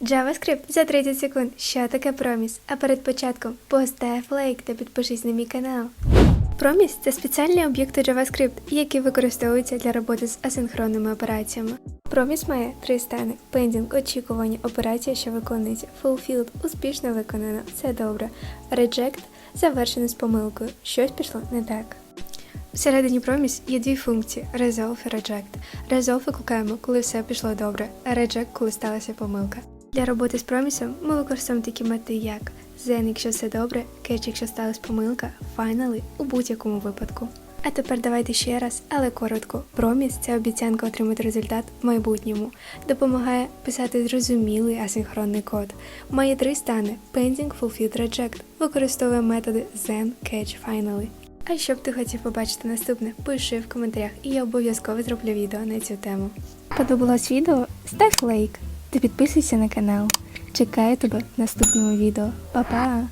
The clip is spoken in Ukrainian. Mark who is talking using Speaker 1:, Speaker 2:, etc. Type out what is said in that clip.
Speaker 1: JavaScript за 30 секунд. Що таке проміс? А перед початком постав лайк та підпишись на мій канал. Проміс це спеціальні об'єкти JavaScript, які використовуються для роботи з асинхронними операціями. Проміс має три стани: пендінг, очікування, операція, що виконується, fulfilled – успішно виконано, все добре, reject – завершено з помилкою, щось пішло не так. Всередині проміс є дві функції resolve і reject. Resolve викликаємо, коли все пішло добре, а reject, коли сталася помилка. Для роботи з промісом ми використовуємо такі мети, як then, якщо все добре, catch, якщо сталася помилка, finally у будь-якому випадку. А тепер давайте ще раз, але коротко. Проміс це обіцянка отримати результат в майбутньому, допомагає писати зрозумілий асинхронний код. Має три стани: pending, fulfilled, reject. Використовує методи then, catch, finally. А що б ти хотів побачити наступне, пиши в коментарях, і я обов'язково зроблю відео на цю тему. Подобалось відео? Став лайк та підписуйся на канал. Чекаю тебе в наступному відео. Па-па!